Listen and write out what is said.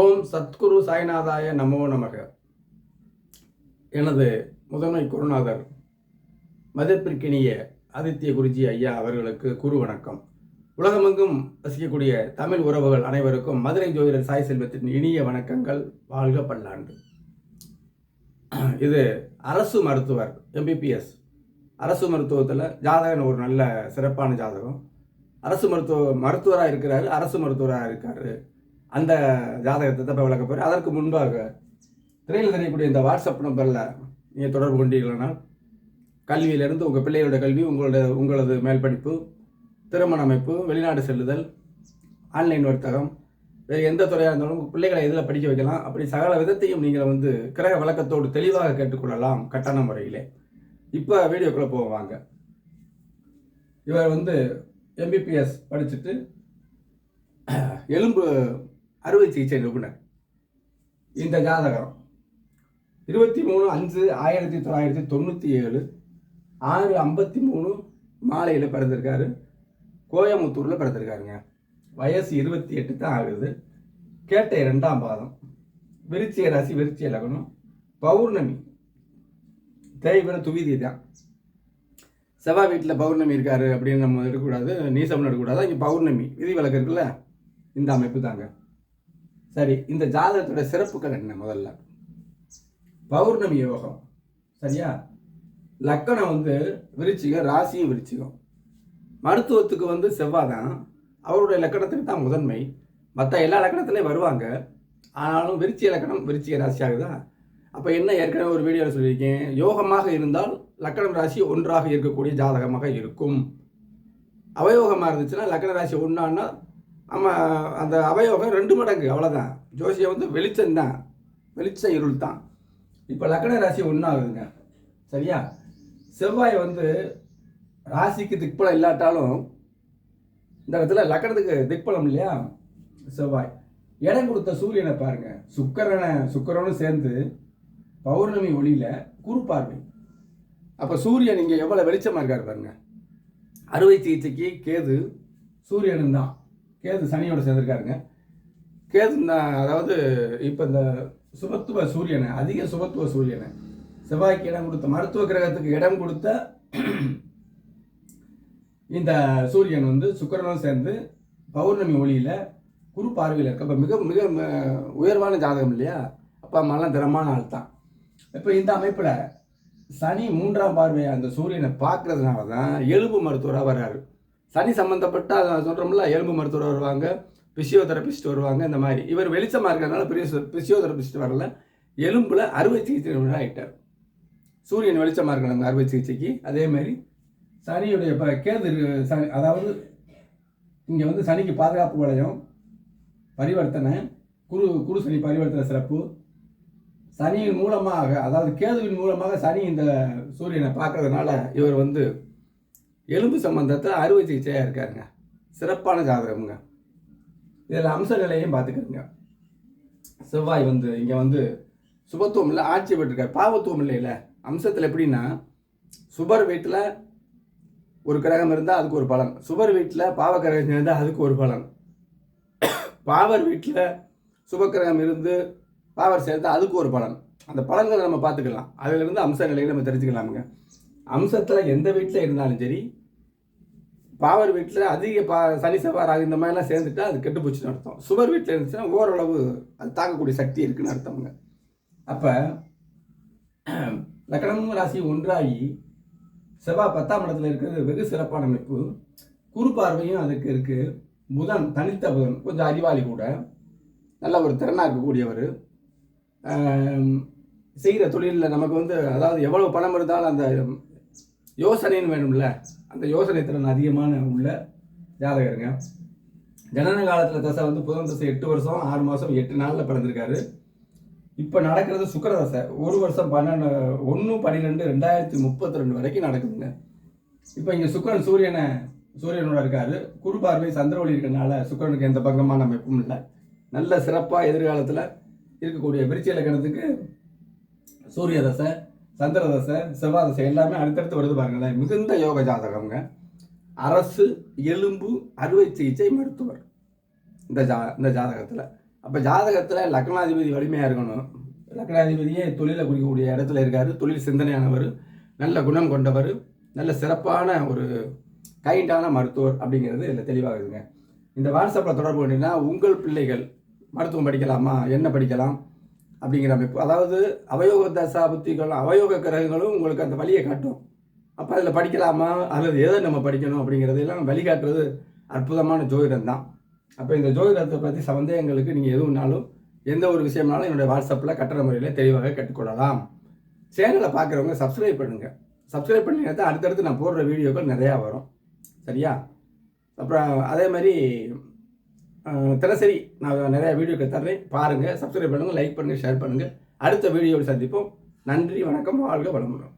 ஓம் சத்குரு சாய்நாதாய நமோ நமக. எனது முதன்மை குருநாதர் மதிப்பிற்கினிய ஆதித்ய குருஜி ஐயா அவர்களுக்கு குரு வணக்கம். உலகமெங்கும் வசிக்கக்கூடிய தமிழ் உறவுகள் அனைவருக்கும் மதுரை ஜோதிடர் சாய் செல்வத்தின் இனிய வணக்கங்கள். வாழ்க பல்லாண்டு. இது அரசு மருத்துவர் எம்பிபிஎஸ் அரசு மருத்துவத்தில் ஜாதகன் ஒரு நல்ல சிறப்பான ஜாதகம். அரசு மருத்துவ மருத்துவராக இருக்கிறாரு அரசு மருத்துவராக இருக்காரு. அந்த ஜாதகத்தை தான் இப்போ விளக்க போகிறேன் அதற்கு முன்பாக திரையில் தெரியக்கூடிய இந்த வாட்ஸ்அப் நம்பரில் நீங்கள் தொடர்பு கொண்டீர்களானால் கல்வியிலிருந்து உங்கள் பிள்ளைகளோட கல்வி உங்களோட உங்களது மேல் படிப்பு திருமண அமைப்பு வெளிநாடு செல்லுதல் ஆன்லைன் வர்த்தகம் வேறு எந்த துறையாக இருந்தாலும் உங்கள் பிள்ளைகளை எதில் படிக்க வைக்கலாம். அப்படி சகல விதத்தையும் நீங்கள் வந்து கிரக விளக்கத்தோடு தெளிவாக கேட்டுக்கொள்ளலாம் கட்டண முறையிலே. இப்போ வீடியோக்குள்ளே போவாங்க இவர் வந்து எம்பிபிஎஸ் படிச்சுட்டு எலும்பு அறுவை சிகிச்சை நிபுணர். இந்த ஜாதகம் இருபத்தி மூணு அஞ்சு ஆயிரத்தி தொள்ளாயிரத்தி தொண்ணூற்றி ஏழு ஆறு ஐம்பத்தி மூணு மாலையில் பிறந்திருக்காரு. கோயமுத்தூரில் பிறந்திருக்காருங்க. வயசு இருபத்தி எட்டு தான் ஆகுது. கேட்ட ரெண்டாம் பாதம் விருச்சிய ராசி விருச்சிய லக்னம் பௌர்ணமி. தேய்பிர துவிதி தான். செவ்வாய் வீட்டில் பௌர்ணமி இருக்காரு அப்படின்னு நம்ம எடுக்கக்கூடாது நீசம்னு எடுக்கக்கூடாது. இங்கே பௌர்ணமி விதி விளக்கு இருக்குல்ல இந்த அமைப்பு தாங்க. சரி இந்த ஜாதகத்தோட சிறப்புகள் என்ன முதல்ல? பௌர்ணமி யோகம். சரியா? லக்கணம் வந்து விருச்சிகம் ராசியும் விருச்சிகம். மருத்துவத்துக்கு வந்து செவ்வாய் தான் அவருடைய லக்கணத்துக்கு தான் முதன்மை. மற்ற எல்லா லக்கணத்துலேயும் வருவாங்க. ஆனாலும் விருச்சிய லக்கணம் விருச்சிக ராசி ஆகுதா அப்போ என்ன ஏற்கனவே ஒரு வீடியோவில் சொல்லியிருக்கேன். யோகமாக இருந்தால் லக்கணம் ராசி ஒன்றாக இருக்கக்கூடிய ஜாதகமாக இருக்கும். அவயோகமாக இருந்துச்சுன்னா லக்கண ராசி ஒன்றான்னா நம்ம அந்த அவயோகம் ரெண்டு மடங்கு அவ்வளோதான் ஜோசியம் வந்து வெளிச்சம் தான். வெளிச்ச இருள் தான். இப்போ லக்கண ராசி ஒன்றாகுதுங்க சரியா? செவ்வாய் வந்து ராசிக்கு திக்பலம் இல்லாட்டாலும் இந்த இடத்துல லக்கணத்துக்கு திக்பலம் இல்லையா? செவ்வாய். இடம் கொடுத்த சூரியனை பாருங்க. சுக்கரனை சுக்கரனும் சேர்ந்து பௌர்ணமி ஒளியில் குரு பார்வை. அப்போ சூரியன் இங்கே எவ்வளோ வெளிச்சமாக இருக்கார் பாருங்க. அறுவை சிகிச்சைக்கு கேது சூரியனும் தான். கேது சனியோட சேர்ந்துருக்காருங்க. கேது அதாவது இப்போ இந்த சுபத்துவ சூரியனை அதிக சுபத்துவ சூரியனை செவ்வாய்க்கு இடம் கொடுத்த மருத்துவ கிரகத்துக்கு இடம் கொடுத்த இந்த சூரியன் வந்து சுக்கரனும் சேர்ந்து பௌர்ணமி ஒளியில் குரு பார்வையில் இருக்கு அப்போ மிக மிக ம- உயர்வான ஜாதகம் இல்லையா? அப்பா அம்மாலாம் திறமான ஆள் தான். இப்போ இந்த அமைப்பில் சனி மூன்றாம் பார்வையை அந்த சூரியனை பார்க்கறதுனால தான் எலும்பு மருத்துவராக வர்றாரு. சனி சம்மந்தப்பட்ட அதை சொல்கிறோம்ல எலும்பு மருத்துவர் வருவாங்க பிசியோதெரபிஸ்ட் வருவாங்க இந்த மாதிரி. இவர் வெளிச்சமாக இருக்கிறதுனால பிசியோதெரபிஸ்ட் வரல. எலும்பில் அறுவை சிகிச்சை நிபுணராக ஆயிட்டார். சூரியன் வெளிச்சமாக இருக்கணும் அறுவை சிகிச்சைக்கு. அதே மாதிரி சனியுடைய இப்போ கேது சனி அதாவது இங்கே வந்து சனிக்கு பாதுகாப்பு வளையம் பரிவர்த்தனை குரு குரு சனி பரிவர்த்தனை சிறப்பு. சனியின் மூலமாக அதாவது கேதுவின் மூலமாக சனி இந்த சூரியனை பார்க்கறதுனால இவர் வந்து எலும்பு சம்பந்தத்தில் அறுவை சிகிச்சையாக இருக்காருங்க. சிறப்பான ஜாதகம்ங்க. இதில் அம்சங்களையும் பார்த்துக்கிறோங்க செவ்வாய் வந்து இங்கே வந்து சுபத்துவம் இல்லை ஆட்சி பெற்றிருக்கார். பாவத்துவம் இல்லையில. அம்சத்தில் எப்படின்னா சுபர் வீட்டில் ஒரு கிரகம் இருந்தால் அதுக்கு ஒரு பலன். சுபர் வீட்டில் பாவ கிரகம் இருந்தால் அதுக்கு ஒரு பலன். பாவர் வீட்டில் சுபக்கிரகம் இருந்து பாவர் சேர்ந்தால் அதுக்கு ஒரு பலன். அந்த பலன்களை நம்ம பார்த்துக்கலாம். அதிலிருந்து அம்சங்களையும் நம்ம தெரிஞ்சுக்கலாமுங்க. அம்சத்தில் எந்த வீட்டில் இருந்தாலும் சரி பாவர் வீட்டில் அதிக பா சனி செவ்வாய் இந்த மாதிரிலாம் சேர்ந்துட்டா அது கெட்டுப்போச்சுன்னு அர்த்தம். சுவர் வீட்டில் இருந்துச்சுன்னா ஓரளவு அது தாங்கக்கூடிய சக்தி இருக்குன்னு அர்த்தம்ங்க. அப்போ லக்கணமும் ராசி ஒன்றாகி செவ்வாய் பத்தாம் இடத்துல இருக்கிறது வெகு சிறப்பான அமைப்பு. குறு பார்வையும் அதுக்கு இருக்குது புதன் தனித்த புதன் கொஞ்சம் அறிவாளி கூட. நல்ல ஒரு திறனாக இருக்கக்கூடியவர். செய்கிற தொழிலில் நமக்கு வந்து அதாவது எவ்வளோ பணம் இருந்தாலும் அந்த யோசனைன்னு வேணும்ல. அந்த யோசனை திறன் அதிகமான உள்ள ஜாதகருங்க. ஜனன காலத்தில் தசை வந்து புதன் தசை எட்டு வருஷம் ஆறு மாதம் எட்டு நாளில் பிறந்திருக்காரு. இப்போ நடக்கிறது சுக்கர தசை. ஒரு வருஷம் பன்னெண்டு ஒன்று பன்னிரெண்டு ரெண்டாயிரத்தி முப்பத்தி ரெண்டு வரைக்கும் நடக்குதுங்க. இப்போ இங்கே சுக்கரன் சூரியனை சூரியனோட இருக்காரு. குரு பார்வை சந்திரவழி இருக்கிறனால சுக்கரனுக்கு எந்த பங்கமான அமைப்பும் இல்லை. நல்ல சிறப்பாக எதிர்காலத்தில் இருக்கக்கூடிய விருச்சிய லக்கணத்துக்கு சூரிய தசை சந்திரதசை செவ்வாதசை எல்லாமே அடுத்தடுத்து வருது பாருங்களேன். மிகுந்த யோக ஜாதகம்ங்க. அரசு எலும்பு அறுவை சிகிச்சை மருத்துவர். இந்த ஜா இந்த ஜாதகத்தில். அப்போ ஜாதகத்தில் லக்னாதிபதி வலிமையாக இருக்கணும். லக்னாதிபதியே தொழிலை குறிக்கக்கூடிய இடத்துல இருக்கார். தொழில் சிந்தனையானவர் நல்ல குணம் கொண்டவர் நல்ல சிறப்பான ஒரு கைண்டான மருத்துவர் அப்படிங்கிறது இதில் தெளிவாகுதுங்க இந்த வாட்ஸ்அப்பில் தொடர்பு கொண்டீங்கன்னா உங்கள் பிள்ளைகள் மருத்துவம் படிக்கலாமா? என்ன படிக்கலாம்? அப்படிங்கிற அமைப்பு. அதாவது அவயோக தசா புத்திகளும் அவயோக கிரகங்களும் உங்களுக்கு அந்த வழியை காட்டும். அப்போ அதில் படிக்கலாமா? அல்லது எதை நம்ம படிக்கணும் அப்படிங்கிறதெல்லாம் வழிகாட்டுறது அற்புதமான ஜோதிடம் தான். அப்போ இந்த ஜோதிடத்தை பற்றி சந்தேகங்களுக்கு நீங்கள் எதுவும்னாலும் எந்த ஒரு விஷயம்னாலும் என்னுடைய வாட்ஸ்அப்பில் கட்டண முறையில் தெளிவாக கற்றுக்கொள்ளலாம் சேனலை பார்க்குறவங்க சப்ஸ்கிரைப் பண்ணுங்கள் சப்ஸ்கிரைப் பண்ணிங்கன்னா தான் அடுத்தடுத்து நான் போடுற வீடியோக்கள் நிறையா வரும். சரியா? அப்புறம் அதே மாதிரி தினசரி நான் நிறையா வீடியோக்கள் தர்றேன். பாருங்கள் சப்ஸ்கிரைப் பண்ணுங்கள் லைக் பண்ணுங்கள் ஷேர் பண்ணுங்கள் அடுத்த வீடியோவில் சந்திப்போம். நன்றி வணக்கம் வாழ்க வளமுடன்.